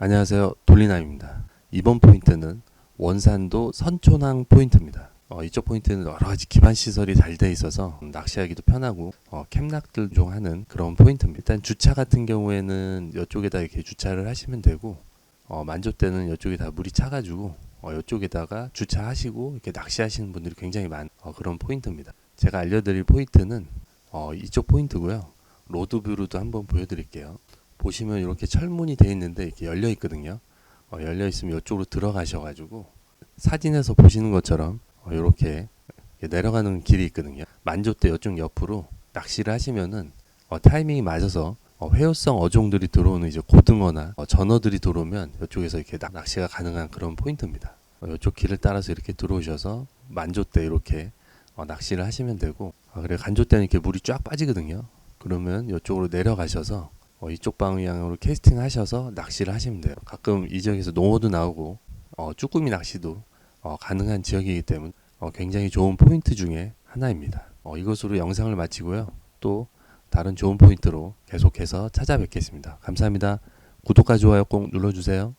안녕하세요. 돌리남입니다. 이번 포인트는 원산도 선촌항 포인트입니다. 어, 이쪽 포인트는 여러 가지 기반 시설이 잘 돼 있어서 낚시하기도 편하고 어, 캠락들 좀 하는 그런 포인트입니다. 일단 주차 같은 경우에는 이쪽에다 이렇게 주차를 하시면 되고 어, 만조 때는 이쪽에 다 물이 차가지고 어, 이쪽에다가 주차하시고 이렇게 낚시하시는 분들이 굉장히 많은 어, 그런 포인트입니다. 제가 알려드릴 포인트는 어, 이쪽 포인트고요. 로드뷰로도 한번 보여드릴게요. 보시면 이렇게 철문이 되어 있는데 이렇게 열려 있거든요. 어, 열려 있으면 이쪽으로 들어가셔가지고 사진에서 보시는 것처럼 어, 이렇게 내려가는 길이 있거든요. 만조 때 이쪽 옆으로 낚시를 하시면은 어, 타이밍이 맞아서 어, 회요성 어종들이 들어오는 이제 고등어나 어, 전어들이 들어오면 이쪽에서 이렇게 낚- 낚시가 가능한 그런 포인트입니다. 어, 이쪽 길을 따라서 이렇게 들어오셔서 만조 때 이렇게 어, 낚시를 하시면 되고 아, 그래 간조 때는 이렇게 물이 쫙 빠지거든요. 그러면 이쪽으로 내려가셔서 어, 이쪽 방향으로 캐스팅 하셔서 낚시를 하시면 돼요. 가끔 이 지역에서 농어도 나오고 어, 쭈꾸미 낚시도 어, 가능한 지역이기 때문에 어, 굉장히 좋은 포인트 중에 하나입니다. 어, 이것으로 영상을 마치고요. 또 다른 좋은 포인트로 계속해서 찾아뵙겠습니다. 감사합니다. 구독과 좋아요 꼭 눌러주세요.